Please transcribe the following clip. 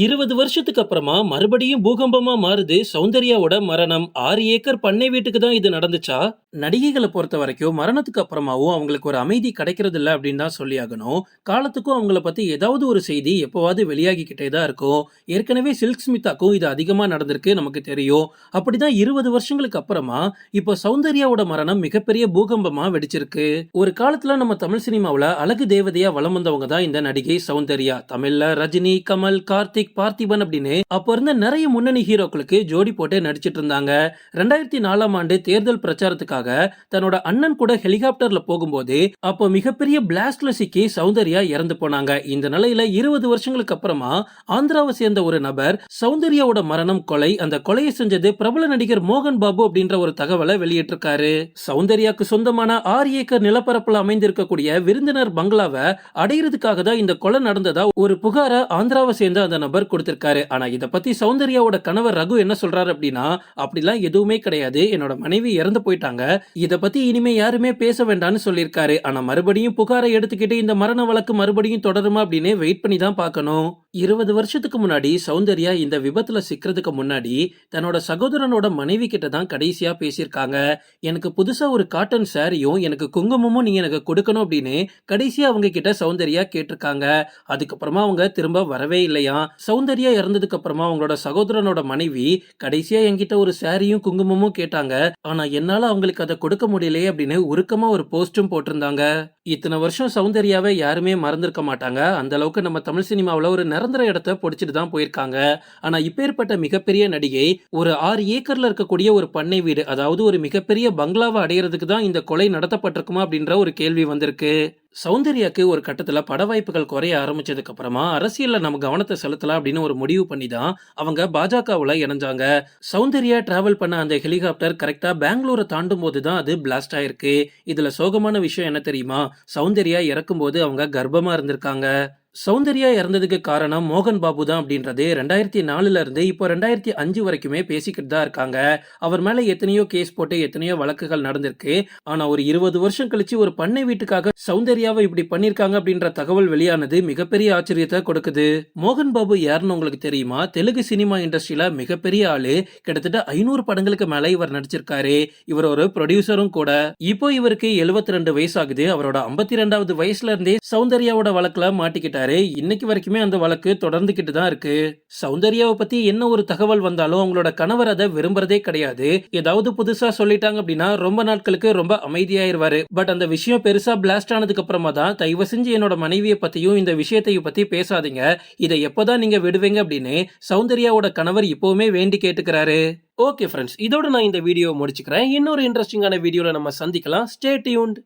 இருபது வருஷத்துக்கு அப்புறமா மறுபடியும் பூகம்பமா மாறுது சௌந்தர்யாவோட மரணம். ஆறு ஏக்கர் பண்ணை வீட்டுக்கு தான் இது நடந்துச்சா? நடிகைகளை பொறுத்த வரைக்கும் மரணத்துக்கு அப்புறமாவும் அவங்களுக்கு ஒரு அமைதி கிடைக்கிறது இல்லை அப்படின்னு தான் சொல்லி ஆகணும். காலத்துக்கும் அவங்கள பத்தி ஏதாவது ஒரு செய்தி எப்போவாது வெளியாகிக்கிட்டே தான் இருக்கும். ஏற்கனவே சில்க் ஸ்மிதாக்கும் இது அதிகமா நடந்திருக்கு நமக்கு தெரியும். அப்படிதான் இருபது வருஷங்களுக்கு அப்புறமா இப்போ சௌந்தர்யாவோட மரணம் மிகப்பெரிய பூகம்பமா வெடிச்சிருக்கு. ஒரு காலத்துல நம்ம தமிழ் சினிமாவில் அழகு தேவதையா வளம் வந்தவங்க தான் இந்த நடிகை சௌந்தர்யா. தமிழ்ல ரஜினி கமல் கார்த்திக் கார்த்திக் பார்த்திபன் அப்படின்னு அப்ப இருந்த நிறைய முன்னணி ஹீரோக்களுக்கு ஜோடி போட்டு நடிச்சிட்டு இருந்தாங்க. ரெண்டாயிரத்தி நாலாம் ஆண்டு தேர்தல் பிரச்சாரத்துக்காக தன்னோட அண்ணன் கூட ஹெலிகாப்டர்ல போகும்போது அப்போ மிகப்பெரிய பிளாஸ்ட்ல சிக்கி சௌந்தர்யா இறந்து போனாங்க. இந்த நிலையில இருபது வருஷங்களுக்கு அப்புறமா ஆந்திராவை சேர்ந்த ஒரு நபர் சௌந்தர்யாவோட மரணம் கொலை அந்த கொலையை செஞ்சது பிரபல நடிகர் மோகன் பாபு அப்படின்ற ஒரு தகவலை வெளியிட்டிருக்காரு. சௌந்தர்யாக்கு சொந்தமான ஆறு ஏக்கர் நிலப்பரப்புல அமைந்திருக்கக்கூடிய விருந்தினர் பங்களாவை அடையிறதுக்காக தான் இந்த கொலை நடந்ததா ஒரு புகார ஆந்திராவை சேர்ந்த அந்த நபர் நபர் கொடுத்திருக்காரு. ஆனா இதை பத்தி சௌந்தர்யாவோட கணவர் ரகு என்ன சொல்றாரு அப்படின்னா அப்படிலாம் எதுவுமே கிடையாது. என்னோட மனைவி இறந்து போயிட்டாங்க. இதை பத்தி இனிமே யாருமே பேச வேண்டாம்னு சொல்லியிருக்காரு. ஆனா மறுபடியும் புகாரை எடுத்துக்கிட்டு இந்த மரண வழக்கு மறுபடியும் தொடருமா? அப்படின்னு வெயிட் பண்ணி தான் பார்க்கணும். இருபது வருஷத்துக்கு முன்னாடி சௌந்தர்யா இந்த விபத்துல சிக்கிறதுக்கு முன்னாடி தன்னோட சகோதரனோட மனைவி கிட்ட தான் கடைசியா பேசியிருக்காங்க. எனக்கு புதுசா ஒரு காட்டன் சாரியும் எனக்கு குங்குமமும் நீங்க எனக்கு கொடுக்கணும் அப்படின்னு கடைசியா அவங்க கிட்ட சௌந்தர்யா கேட்டிருக்காங்க. அதுக்கப்புறமா அவங்க திரும்ப வரவே இல்லையா? சௌந்தர்யா இறந்ததுக்கு அப்புறமா அவங்களோட சகோதரனோட மனைவி கடைசியா என்கிட்ட ஒரு சாரியும் குங்குமமும் கேட்டாங்க. ஆனா என்னால அவங்களுக்கு அதை கொடுக்க முடியலையே அப்படின்னு உருக்கமா ஒரு போஸ்டும் போட்டிருந்தாங்க. இத்தனை வருஷம் சௌந்தர்யாவை யாருமே மறந்திருக்க மாட்டாங்க. அந்த அளவுக்கு நம்ம தமிழ் சினிமாவில் ஒரு நிரந்தர இடத்த பிடிச்சிட்டு தான் போயிருக்காங்க. ஆனா இப்பேற்பட்ட மிகப்பெரிய நடிகை ஒரு ஆறு ஏக்கர்ல இருக்கக்கூடிய ஒரு பண்ணை வீடு அதாவது ஒரு மிகப்பெரிய பங்களாவை அடையிறதுக்கு தான் இந்த கொலை நடத்தப்பட்டிருக்குமா அப்படின்ற ஒரு கேள்வி வந்திருக்கு. சௌந்தர்யாக்கு ஒரு கட்டத்தில் பட வாய்ப்புகள் குறைய ஆரம்பிச்சதுக்கு அப்புறமா அரசியலில் நம்ம கவனத்தை செலுத்தலாம் அப்படின்னு ஒரு முடிவு பண்ணி தான் அவங்க பாஜகவில் இணைஞ்சாங்க. சௌந்தர்யா டிராவல் பண்ண அந்த ஹெலிகாப்டர் கரெக்டாக பெங்களூரை தாண்டும் போது தான் அது பிளாஸ்ட் ஆயிருக்கு. இதில் சோகமான விஷயம் என்ன தெரியுமா? சௌந்தர்யா இறக்கும்போது அவங்க கர்ப்பமாக இருந்திருக்காங்க. சௌந்தர்யா இறந்ததுக்கு காரணம் மோகன் பாபு தான் அப்படின்றது ரெண்டாயிரத்தி நாலுல இருந்து இப்போ ரெண்டாயிரத்தி அஞ்சு வரைக்குமே பேசிக்கிட்டு தான் இருக்காங்க. அவர் மேல எத்தனையோ கேஸ் போட்டு எத்தனையோ வழக்குகள் நடந்திருக்கு. ஆனா ஒரு இருபது வருஷம் கழிச்சு ஒரு பண்ணை வீட்டுக்காக சௌந்தர்யாவை இப்படி பண்ணிருக்காங்க அப்படின்ற தகவல் வெளியானது மிகப்பெரிய ஆச்சரியத்தை கொடுக்குது. மோகன் பாபு யாருன்னு உங்களுக்கு தெரியுமா? தெலுங்கு சினிமா இண்டஸ்ட்ரியில மிகப்பெரிய ஆளு. கிட்டத்தட்ட ஐநூறு படங்களுக்கு மேல இவர் நடிச்சிருக்காரு. இவர் ஒரு ப்ரொடியூசரும் கூட. இப்போ இவருக்கு 72 ரெண்டு வயசு ஆகுது அவரோட ஐம்பத்தி ரெண்டாவது வயசுல இருந்தே சௌந்தர்யாவோட வழக்குல மாட்டிக்கிட்டார். இன்னைக்கு வரைக்குமே அந்த வழக்கு தொடர்ந்துகிட்டு தான் இருக்கு. சௌந்தர்யாவை பத்தி என்ன ஒரு தகவல் வந்தாலும் அவங்களோட கணவர் அதை விரும்புறதே கிடையாது. ஏதாவது புதுசா சொல்லிட்டாங்க அப்படின்னா ரொம்ப நாட்களுக்கு ரொம்ப அமைதியாயிருவாரு. பட் அந்த விஷயம் பெருசா பிளாஸ்ட் ஆனதுக்கு அப்புறமா தான் தயவு செஞ்சு என்னோட மனைவியை பத்தியும் இந்த விஷயத்தையும் பத்தி பேசாதீங்க. இதை எப்பதான் நீங்க விடுவீங்க அப்படின்னு சௌந்தர்யாவோட கணவர் இப்பவுமே வேண்டி கேட்டுக்கிறாரு. ஓகே ஃப்ரெண்ட்ஸ் இதோட நான் இந்த வீடியோ முடிச்சுக்கிறேன். இன்னொரு இன்ட்ரெஸ்டிங்கான வீடியோவில் நம்ம சந்திக்கலாம். Stay tuned